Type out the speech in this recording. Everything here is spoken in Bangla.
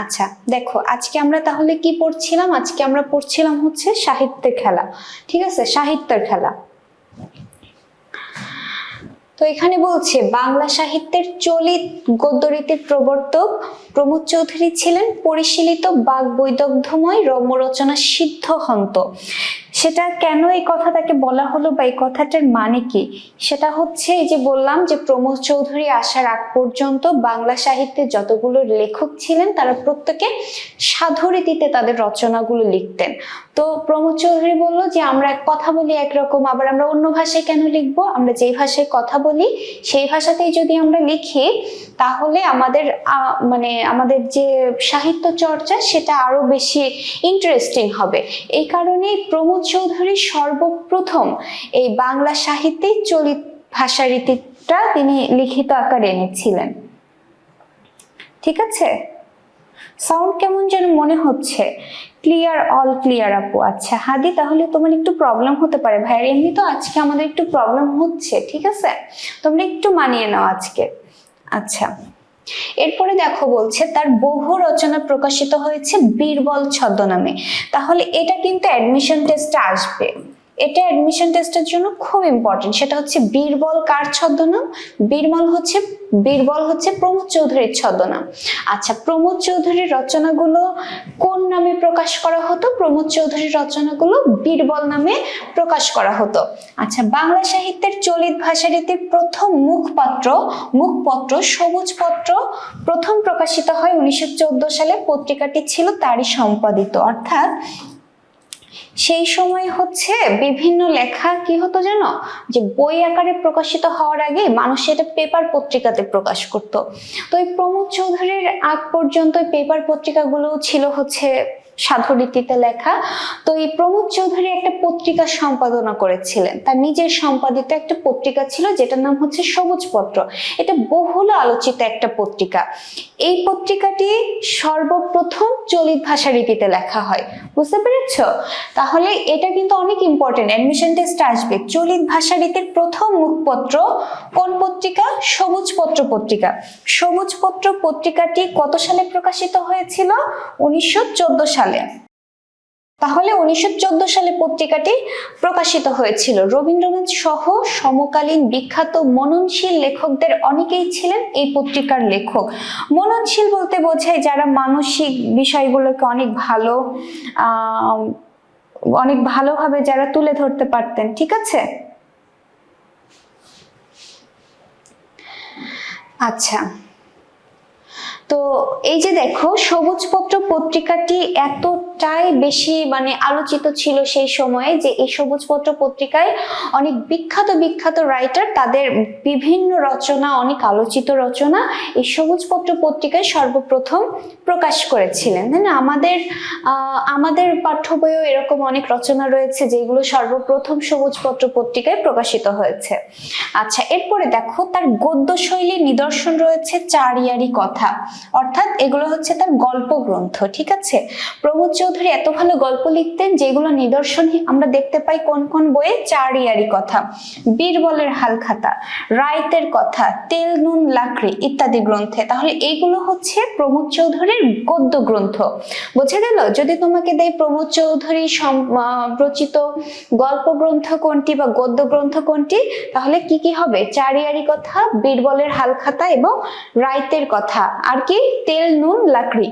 আচ্ছা দেখো, আজকে আমরা তাহলে কি পড়ছিলাম? আজকে আমরা পড়ছিলাম হচ্ছে সাহিত্যের খেলা, ঠিক আছে? সাহিত্যের খেলা। তো এখানে বলছে, বাংলা সাহিত্যের চলিত গদ্যরীতির প্রবর্তক প্রমোদ চৌধুরী ছিলেন পরিশীলিত বাক বৈদগ্ধ্যময় রম্যরচনা সিদ্ধ হন্ত সেটা কেন এই কথাটাকে বলা হলো বা এই কথাটার মানে কি? সেটা হচ্ছে এই যে বললাম যে প্রমোদ চৌধুরী আসার আগ পর্যন্ত বাংলা সাহিত্যের যতগুলো লেখক ছিলেন, তারা প্রত্যেকে সাধুরীতিতে তাদের রচনাগুলো লিখতেন। তো প্রমোদ চৌধুরী বলল যে, আমরা কথা বলি একরকম, আবার আমরা অন্য ভাষায় কেন লিখব? আমরা যেই ভাষায় কথা বলি, সেই ভাষাতেই যদি আমরা লিখি, তাহলে আমাদের মানে আমাদের যে সাহিত্য চর্চা, সেটা আরও বেশি ইন্টারেস্টিং হবে। এই কারণেই প্রমোদ চৌধুরী সর্বপ্রথম এই বাংলা সাহিত্যে চলিত ভাষারীতিটা তিনি লিখিত আকারে এনেছিলেন। ঠিক আছে? সাউন্ড কেমন যেন মনে হচ্ছে। ক্লিয়ার অল ক্লিয়ার আপু। আচ্ছা হাদি, তাহলে তোমার একটু প্রবলেম হতে পারে ভাইয়ের। এমনি তো আজকে আমাদের একটু প্রবলেম হচ্ছে, ঠিক আছে? তোমরা একটু মানিয়ে নাও আজকে। আচ্ছা। এরপরে দেখো বলছে, তার বহু রচনা প্রকাশিত হয়েছে বীরবল ছদ্মনামে। তাহলে এটা কিন্তু অ্যাডমিশন টেস্টে আসবে। এটা অ্যাডমিশন টেস্টের জন্য খুব ইম্পর্টেন্ট সেটা হচ্ছে বীরবল কার ছদ্মনাম? বীরবল হচ্ছে বীরবল হচ্ছে প্রমোদ চৌধুরীর ছদ্মনাম। আচ্ছা প্রমোদ চৌধুরীর রচনাগুলো কোন নামে প্রকাশ করা হতো? প্রমোদ চৌধুরীর রচনাগুলো বীরবল নামে প্রকাশ করা হতো। আচ্ছা বাংলা সাহিত্যের চলিত ভাষারীতির প্রথম মুখপাত্র, মুখপত্র সবুজ পত্র প্রথম প্রকাশিত হয় উনিশশো চোদ্দ সালে। পত্রিকাটি ছিল তারই সম্পাদিত। অর্থাৎ সেই সময় হচ্ছে বিভিন্ন লেখা কি হতো যেন যে বই আকারে প্রকাশিত হওয়ার আগে মানুষ এটা পেপার পত্রিকাতে প্রকাশ করত। তো এই প্রমোদ চৌধুরীর আগ পর্যন্ত পেপার পত্রিকাগুলো ছিল হচ্ছে সাধুরীতিতে লেখা। তো এই প্রমোদ চৌধুরী একটা পত্রিকা সম্পাদনা করেছিলেন। তার নিজের সম্পাদিত একটা পত্রিকা ছিল, যেটার নাম হচ্ছে সবুজ পত্র এটা বহুল আলোচিত একটা পত্রিকা। এই পত্রিকাটি সর্বপ্রথম চলিত ভাষা রীতিতে লেখা হয়। বুঝতে পেরেছ? তাহলে এটা কিন্তু অনেক ইম্পর্টেন্ট অ্যাডমিশন টেস্ট আসবে। চলিত ভাষা রীতির প্রথম মুখপত্র কোন পত্রিকা? সবুজ পত্র পত্রিকা। সবুজ পত্র পত্রিকাটি কত সালে প্রকাশিত হয়েছিল? উনিশশো চোদ্দ সালে। তাহলে উনিশশো সালে পত্রিকাটি প্রকাশিত হয়েছিল। রবীন্দ্রনাথ সহ সমকালীন বিখ্যাত মননশীল লেখকদের অনেকেই ছিলেন এই পত্রিকার লেখক। মননশীল বলতে বোঝায় যারা মানসিক বিষয়গুলোকে অনেক ভালো অনেক ভালোভাবে যারা তুলে ধরতে পারতেন, ঠিক আছে? আচ্ছা। তো এই যে দেখো সবুজপত্র পত্রিকাটি এতটাই বেশি মানে আলোচিত ছিল সেই সময়ে যে এই সবুজপত্র পত্রিকায় অনেক বিখ্যাত বিখ্যাত রাইটার তাদের বিভিন্ন রচনা, অনেক আলোচিত রচনা এই সবুজপত্র পত্রিকায় সর্বপ্রথম প্রকাশ করেছিলেন। তাই না আমাদের আমাদের পাঠ্য বইয়েও এরকম অনেক রচনা রয়েছে যেগুলো সর্বপ্রথম সবুজপত্র পত্রিকায় প্রকাশিত হয়েছে। আচ্ছা এরপরে দেখো, তার গদ্য শৈলীর নিদর্শন রয়েছে চারিয়ারি কথা। অর্থাৎ এগুলো হচ্ছে তার গল্প গ্রন্থ ঠিক আছে? প্রমোদ চৌধুরী এত ভালো গল্প লিখতেন যেগুলো নিদর্শন আমরা দেখতে পাই কোন কোন বইয়ে? চারিয়ারি কথা, বীরবলের হালখাতা, রাইতের কথা, তেল, নুন, লাকড়ি ইত্যাদি গ্রন্থে। তাহলে এইগুলো হচ্ছে প্রমোদ চৌধুরীর গদ্য গ্রন্থ। বোঝা গেল? যদি তোমাকে দেয় প্রমোদ চৌধুরী রচিত গল্প গ্রন্থ কোনটি বা গদ্য গ্রন্থ কোনটি, তাহলে কি কি হবে? চারিয়ারি কথা, বীরবলের হালখাতা এবং রাইতের কথা। আর কি? তেল, নুন, লাকড়ি।